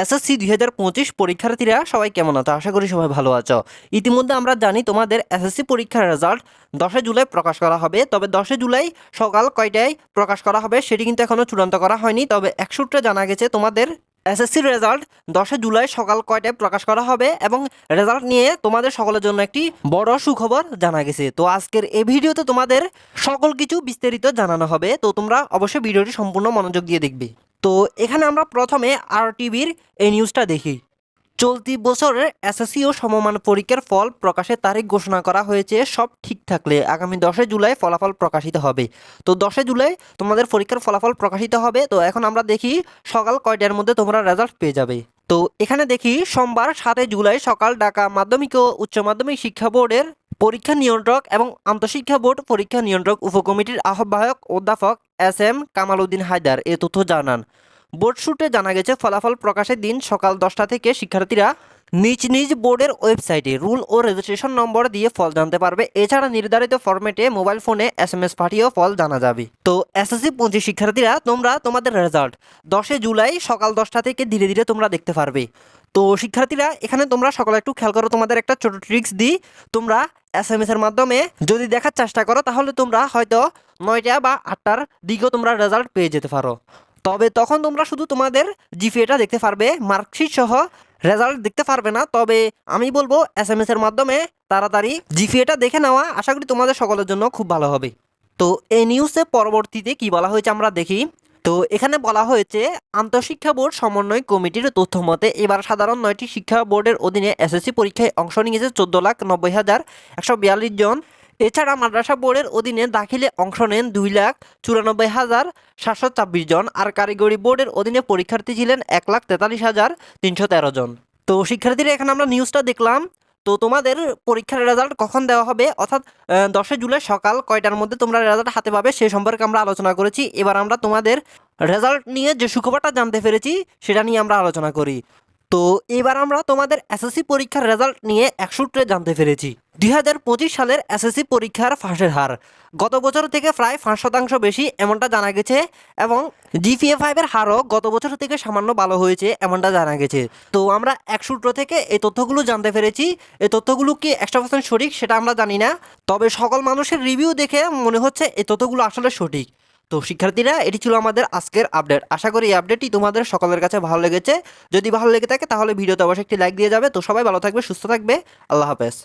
SSC দুই হাজার পঁচিশ পরীক্ষার্থীরা সবাই কেমন আছো? আশা করি সবাই ভালো আছো। ইতিমধ্যে আমরা জানি তোমাদের এসএসসি পরীক্ষার রেজাল্ট দশই জুলাই প্রকাশ করা হবে। তবে দশই জুলাই সকাল কয়টায় প্রকাশ করা হবে সেটি কিন্তু এখনও চূড়ান্ত করা হয়নি। তবে এক সূত্রে জানা গেছে তোমাদের এসএসসির রেজাল্ট দশই জুলাই সকাল কয়টায় প্রকাশ করা হবে এবং রেজাল্ট নিয়ে তোমাদের সকলের জন্য একটি বড় সুখবর জানা গেছে। তো আজকের এই ভিডিওতে তোমাদের সকল কিছু বিস্তারিত জানানো হবে। তো তোমরা অবশ্যই ভিডিওটি সম্পূর্ণ মনোযোগ দিয়ে দেখবে। তো এখানে আমরা প্রথমে আর টিভির এই নিউজটা দেখি। চলতি বছরের এসএসসি ও সমমান পরীক্ষার ফল প্রকাশের তারিখ ঘোষণা করা হয়েছে, সব ঠিক থাকলে আগামী দশই জুলাই ফলাফল প্রকাশিত হবে। তো দশই জুলাই তোমাদের পরীক্ষার ফলাফল প্রকাশিত হবে, তো এখন আমরা দেখি সকাল কয়টার মধ্যে তোমরা রেজাল্ট পেয়ে যাবে। তো এখানে দেখি, সোমবার সাতই জুলাই সকাল ঢাকা মাধ্যমিক ও উচ্চ মাধ্যমিক শিক্ষা বোর্ডের পরীক্ষা নিয়ন্ত্রক এবং আন্তঃশিক্ষা বোর্ড পরীক্ষা নিয়ন্ত্রক উপকমিটির আহ্বায়ক অধ্যাপক এস এম কামাল উদ্দিন হায়দার এ তথ্য জানান। বোর্ড সূত্রে জানা গেছে, ফলাফল প্রকাশের দিন সকাল দশটা থেকে শিক্ষার্থীরা নিজ নিজ বোর্ডের ওয়েবসাইটে রুল ও রেজিস্ট্রেশন নম্বর দিয়ে ফল জানতে পারবে। এছাড়া নির্ধারিত ফরম্যাটে মোবাইল ফোনে এস এম এস পাঠিয়েও ফল জানা যাবে। তো এস এসএসসি পঁচিশ শিক্ষার্থীরা, তোমরা তোমাদের রেজাল্ট দশে জুলাই সকাল দশটা থেকে ধীরে ধীরে তোমরা দেখতে পারবে। তো শিক্ষার্থীরা, এখানে তোমরা সকলে একটু খেয়াল করো, তোমাদের একটা ছোট ট্রিক্স দিই। তোমরা এস এম এস এর মাধ্যমে যদি দেখার চেষ্টা করো, তাহলে তোমরা হয়তো নয়টা বা আটটার দিকেও তোমরা রেজাল্ট পেয়ে যেতে পারো। তবে তখন তোমরা শুধু তোমাদের জিপিএটা দেখতে পারবে মার্কশিট সহ রেজাল্ট দেখতে পারবে না। তবে আমি বলব এস এম এস এর মাধ্যমে তাড়াতাড়ি জিপিএটা দেখে নেওয়া, আশা করি তোমাদের সকলের জন্য খুব ভালো হবে। তো এই নিউজে পরবর্তীতে কি বলা হয়েছে আমরা দেখি। তো এখানে বলা হয়েছে, আন্তঃশিক্ষা বোর্ড সমন্বয় কমিটির তথ্য মতে, এবার সাধারণ নয়টি শিক্ষা বোর্ডের অধীনে এসএসসি পরীক্ষায় অংশ নিয়েছে চোদ্দ লাখ নব্বই হাজার একশো বিয়াল্লিশ জন। এছাড়া মাদ্রাসা বোর্ডের অধীনে দাখিলে অংশ নেন দুই লাখ চুরানব্বই হাজার সাতশো ছাব্বিশ জন আর কারিগরি বোর্ডের অধীনে পরীক্ষার্থী ছিলেন এক লাখ তেতাল্লিশ হাজার তিনশো তেরো জন। তো শিক্ষার্থীরা, এখানে আমরা নিউজটা দেখলাম। তো তোমাদের পরীক্ষার রেজাল্ট কখন দেওয়া হবে? অর্থাৎ দশই জুলাই সকাল কয়টার মধ্যে তোমরা রেজাল্ট হাতে পাবে? সে সম্পর্কে আমরা আলোচনা করেছি। এবার আমরা তোমাদের রেজাল্ট নিয়ে যে সুখবরটা জানতে পেরেছি, সেটা নিয়ে আমরা আলোচনা করি। তো এবার আমরা তোমাদের এসএসসি পরীক্ষার রেজাল্ট নিয়ে এক সূত্রে জানতে পেরেছি। দুই হাজার পঁচিশ সালের এসএসসি পরীক্ষার ফাঁসের হার। গত বছর থেকে প্রায় পাঁচ শতাংশ বেশি এমনটা জানা গেছে এবং জিপিএ ফাইভের হারও গত বছর থেকে সামান্য ভালো হয়েছে এমনটা জানা গেছে। তো আমরা এক সূত্র থেকে এই তথ্যগুলো জানতে পেরেছি। এই তথ্যগুলো কি একশো পার্সেন্ট সঠিক সেটা আমরা জানি না। তবে সকল মানুষের রিভিউ দেখে মনে হচ্ছে এই তথ্যগুলো আসলে সঠিক। তো শিক্ষার্থীরা, এটি ছিল আমাদের আজকের আপডেট। আশা করি এই আপডেটটি তোমাদের সকলের কাছে ভালো লেগেছে। যদি ভালো লেগে থাকে, তাহলে ভিডিওতে অবশ্যই একটি লাইক দিয়ে যাবে। তো সবাই ভালো থাকবে, সুস্থ থাকবে। আল্লাহ হাফেজ।